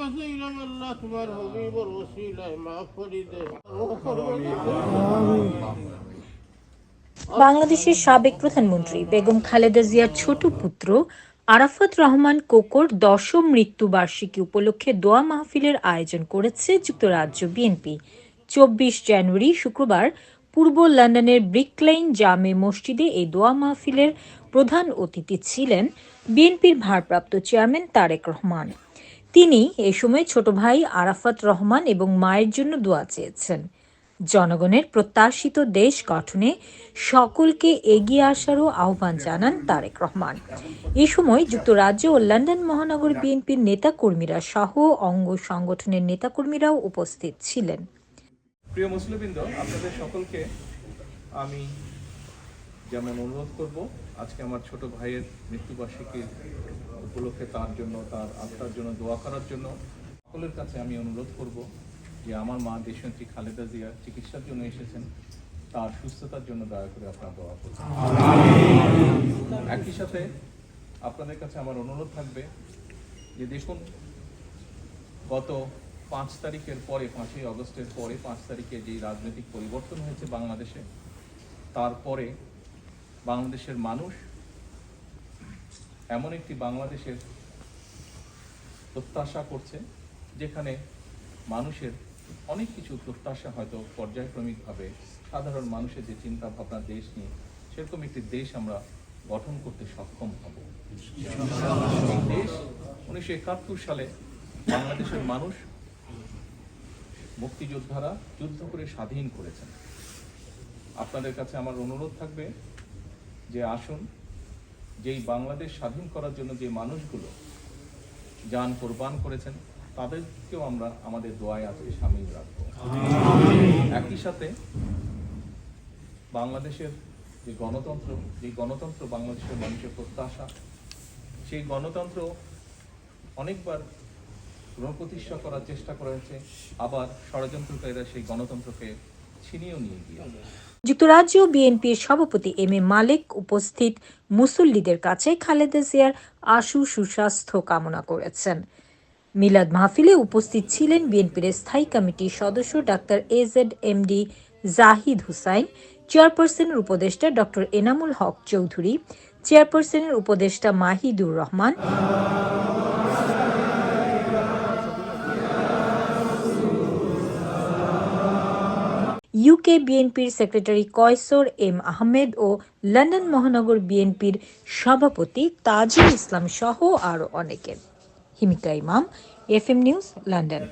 وسيلة الله তোমার হবিবর ওসিলায় মাফ করে দে বাংলাদেশের সাবেক প্রধানমন্ত্রী বেগম খালেদা জিয়ার ছোট পুত্র আরাফাত রহমান কোকর দশম মৃত্যুবার্ষিকী উপলক্ষে দোয়া মাহফিলের আয়োজন করেছে যুক্তরাজ্য বিএনপি চব্বিশ জানুয়ারি শুক্রবার পূর্ব লন্ডনের ব্রিকলাইন জামে মসজিদে এই দোয়া মাহফিলের প্রধান অতিথি ছিলেন বিএনপির ভারপ্রাপ্ত চেয়ারম্যান তারেক রহমান তিনি এ সময় ছোট ভাই আরাফাত রহমান এবং মায়ের জন্য দোয়া চেয়েছেন। জনগণের প্রত্যাশিত দেশ গঠনে সকলকে এগিয়ে আসারও আহ্বান জানান তারেক রহমান। এ সময় যুক্তরাজ্য ও লন্ডন মহানগর বিএনপির নেতাকর্মীরা সহ অঙ্গ সংগঠনের নেতাকর্মীরাও উপস্থিত ছিলেন। প্রিয় মুসলিমবৃন্দ, আপনাদের সকলকে আমি যেমন অনুরোধ করব, আজকে আমার ছোট ভাইয়ের মৃত্যুবার্ষিকীর উপলক্ষে তার জন্য, তার আত্মার জন্য, দোয়া করার জন্য সকলের কাছে আমি অনুরোধ করব যে আমার মা দেশনেত্রী খালেদা জিয়া চিকিৎসার জন্য এসেছেন, তার সুস্থতার জন্য দয়া করে আপনার দোয়া করবেন একই সাথে আপনাদের কাছে আমার অনুরোধ থাকবে যে দেখুন, গত পাঁচ তারিখের পরে, পাঁচই আগস্টের পরে, পাঁচ তারিখে যে রাজনৈতিক পরিবর্তন হয়েছে বাংলাদেশে, তারপরে বাংলাদেশের মানুষ এমন একটি বাংলাদেশের প্রত্যাশা করছে, যেখানে মানুষের অনেক কিছু প্রত্যাশা হয়তো পর্যায়ক্রমিকভাবে সাধারণ মানুষের যে চিন্তা ভাবনা দেশ নিয়ে, সেরকম একটি দেশ আমরা গঠন করতে সক্ষম হব। দেশ উনিশশো একাত্তর সালে বাংলাদেশের মানুষ, মুক্তিযোদ্ধারা যুদ্ধ করে স্বাধীন করেছেন। আপনাদের কাছে আমার অনুরোধ থাকবে যে আসুন যেই বাংলাদেশ স্বাধীন করার জন্য যে মানুষগুলো যান কোরবান করেছেন তাদেরকেও আমরা আমাদের দোয়ায় আজকে সামিল রাখব। একই সাথে বাংলাদেশের যে গণতন্ত্র যে গণতন্ত্র বাংলাদেশের মানুষের প্রত্যাশা সেই গণতন্ত্র অনেকবার পুনঃপ্রতিষ্ঠা করার চেষ্টা করা হয়েছে আবার ষড়যন্ত্রকারীরা সেই গণতন্ত্রকে ছিনিয়েও নিয়ে গিয়ে। যুক্তরাজ্য বিএনপির সভাপতি এম এ মালিক উপস্থিত মুসল্লিদের কাছে খালেদা জিয়ার আশু সুস্বাস্থ্য কামনা করেছেন। মিলাদ মাহফিলে উপস্থিত ছিলেন বিএনপির স্থায়ী কমিটির সদস্য doctor AZ MD Zahid Hussain, চেয়ারপারসনের উপদেষ্টা ডক্টর এনামুল হক চৌধুরী, চেয়ারপারসনের উপদেষ্টা মাহিদুর রহমান ইউকে বিএনপির সেক্রেটারি কয়সর এম আহমেদ ও লন্ডন মহানগর বিএনপির সভাপতি তাজুল ইসলাম সহ আরও অনেকে। হিমিকা ইমাম এফ এম নিউজ লন্ডন